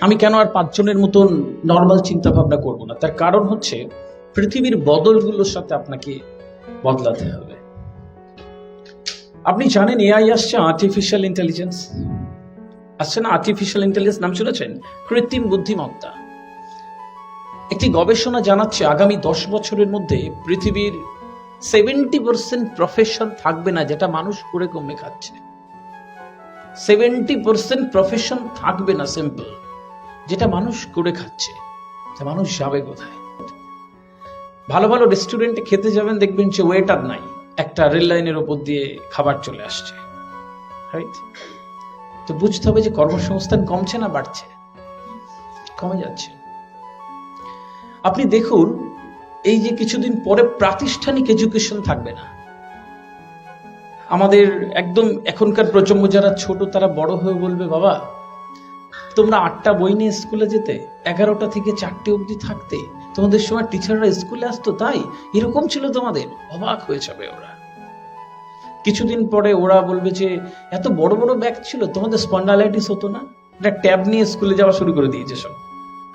আমি কেন আর পাঁচজনের মতন নর্মাল চিন্তা ভাবনা করব না? তার কারণ হচ্ছে পৃথিবীর বদলগুলোর সাথে আপনাকে বদলাতে হবে। আপনি জানেন এআই আসছে আর্টিফিশিয়াল ইন্টেলিজেন্স আসছে না আর্টিফিশিয়াল ইন্টেলিজেন্স নাম শুনেছেন? কৃত্রিম বুদ্ধিমত্তা। একটি গবেষণা জানাচ্ছে আগামী দশ বছরের মধ্যে পৃথিবীর সেভেন্টি পার্সেন্ট প্রফেশন থাকবে না, যেটা মানুষ করে কমে খাচ্ছে। সেভেন্টি পার্সেন্ট প্রফেশন থাকবে না সিম্পল যেটা মানুষ করে খাচ্ছে মানুষ যাবে কোথায়? ভালো ভালো রেস্টুরেন্টে খেতে যাবেন, দেখবেন যে ওয়েটার নাই। একটা রেল লাইনের ওপর দিয়ে খাবার চলে আসছে। তো বুঝতে হবে যে কর্মসংস্থান কমছে না বাড়ছে। কমে যাচ্ছে। আপনি দেখুন, এই যে কিছুদিন পরে প্রাতিষ্ঠানিক এডুকেশন থাকবে না। আমাদের একদম এখনকার প্রজন্ম যারা ছোট, তারা বড় হয়ে বলবে, বাবা তোমরা আটটা বই নিয়ে স্কুলে যেতে, এগারোটা থেকে চারটে অবধি থাকতে, তোমাদের সময় টিচাররা স্কুলে আসতো তাই? এরকম ছিল তোমাদের? অবাক হয়ে যাবে ওরা। কিছুদিন পরে ওরা বলবে যে, এত বড় বড় ব্যাগ ছিল, তোমাদের স্পন্ডালাইটিস হতো না? একটা ট্যাব নিয়ে স্কুলে যাওয়া শুরু করে দিয়েছে সব।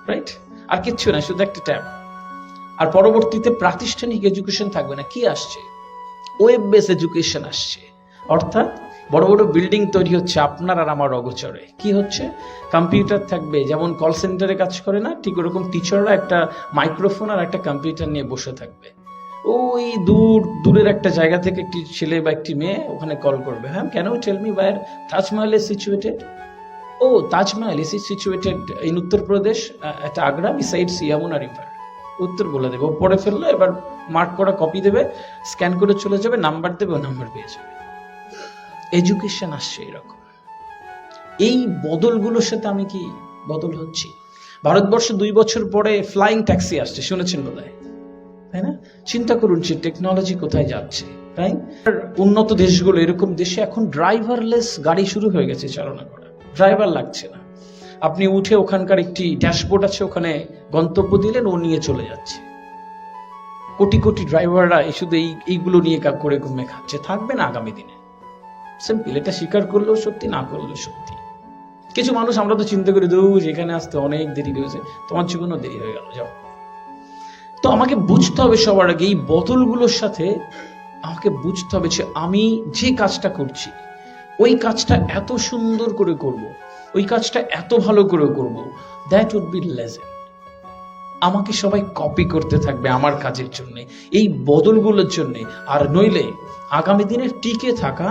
রাইট আর কিচ্ছু না, শুধু একটা ট্যাব। আর পরবর্তীতে প্রাতিষ্ঠানিক এডুকেশন থাকবে না। কি আসছে? ওয়েব বেস এডুকেশন আসছে। অর্থাৎ বড় বড় বিল্ডিং তৈরি হচ্ছে আপনার আর আমার অগোচরে। কি হচ্ছে? কম্পিউটার থাকবে, যেমন কল সেন্টারে কাজ করে না, ঠিক ওরকম টিচাররা একটা মাইক্রোফোন আর একটা কম্পিউটার নিয়ে বসে থাকবে। ওই দূর, দূরের একটা জায়গা থেকে একটি ছেলে বা একটি মেয়ে ওখানে কল করবে। হ্যাঁ can tell me where Taj Mahal is situated oh Taj Mahal is situated in Uttar Pradesh একটা আগ্রা বিসাইড সিয়ামুনা রিভার উত্তর বলে দেবে ও পড়ে ফেলল, এবার মার্ক করা কপি দেবে স্ক্যান করে চলে যাবে নাম্বার দেবে, ও নাম্বার পেয়ে যাবে। এডুকেশন আসছে এরকম। এই বদলগুলোর সাথে আমি কি বদল হচ্ছি? ভারতবর্ষ দুই বছর পরে ফ্লাইং ট্যাক্সি আসছে, শুনেছেন বোধ তাই না? চিন্তা করুন যে টেকনোলজি কোথায় যাচ্ছে তাই উন্নত দেশগুলো, এরকম দেশে এখন ড্রাইভারলেস গাড়ি শুরু হয়ে গেছে চালনা করা। ড্রাইভার লাগছে না। আপনি উঠে ওখানকার একটি ড্যাশবোর্ড আছে, ওখানে গন্তব্য দিলেন, ও নিয়ে চলে যাচ্ছে। কোটি কোটি ড্রাইভাররা শুধু এই, এইগুলো নিয়ে করে ঘুমে খাচ্ছে। থাকবে না আগামী দিনে। সিম্পল এটা স্বীকার করলেও সত্যি, না করলেও সত্যি। কিছু মানুষ আমরা তো চিন্তা করি দূর এখানে আসতে অনেক দেরি হয়েছে তোমার জীবনও দেরি হয়ে গেল, যাও। তো আমাকে বুঝতে হবে সবার আগে, এই বদলগুলোর সাথে আমাকে বুঝতে হবে যে আমি যে কাজটা করছি, ওই কাজটা এত সুন্দর করে করব, ওই কাজটা এত ভালো করে করব দ্যাট উড বি লেজেন্ড আমাকে সবাই কপি করতে থাকবে আমার কাজের জন্য, এই বদলগুলোর জন্য। আর নইলে আগামী দিনে টিকে থাকা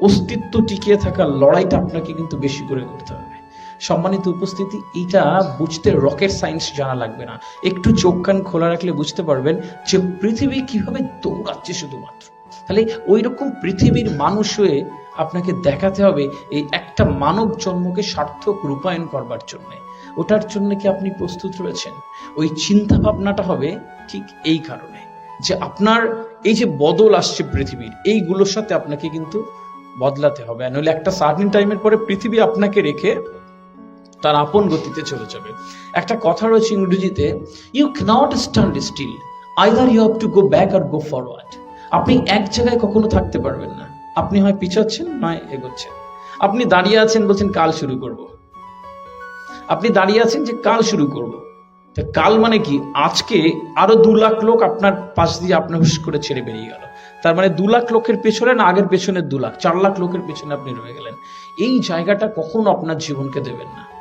অস্তিত্ব টিকিয়ে থাকার লড়াইটা আপনাকে কিন্তু বেশি করে করতে হবে। সম্মানিত উপস্থিতি এটা বুঝতে রকেট সায়েন্স জানা লাগবে না। একটু চোখ কান খোলা রাখলে বুঝতে পারবেন যে পৃথিবী কীভাবে দৌড়াচ্ছে শুধুমাত্র। তাহলে ওই রকম পৃথিবীর মানুষ হয়ে আপনাকে দেখাতে হবে এই একটা মানব জন্মকে সার্থক রূপায়ণ করবার জন্য। ওটার জন্য কি আপনি প্রস্তুত রয়েছেন? ওই চিন্তা ভাবনাটা হবে ঠিক এই কারণে যে আপনার এই যে বদল আসছে পৃথিবীর, এইগুলোর সাথে আপনাকে কিন্তু বদলাতে হবে। নইলে একটা সার্টিন টাইমের পরে পৃথিবী আপনাকে রেখে তার আপন গতিতে চলে যাবে। একটা কথা রয়েছে ইংরেজিতে you cannot stand still either you have to go back R go forward আপনি এক জায়গায় কখনো থাকতে পারবেন না। আপনি হয় পিছাচ্ছেন নয় এগোচ্ছেন। আপনি দাঁড়িয়ে আছেন বলছেন, কাল শুরু করব। আপনি দাঁড়িয়ে আছেন যে, কাল শুরু করব। তা কাল মানে কি? আজকে আরও দু লাখ লোক আপনার পাশ দিয়ে আপনার হুশ করে ছেড়ে বেরিয়ে গেল। তার মানে দু লাখ লোকের পেছনে না আগের পেছনে দু লাখ? চার লাখ লোকের পেছনে আপনি রয়ে গেলেন। এই জায়গাটা কখনো আপনার জীবনকে দেবেন না।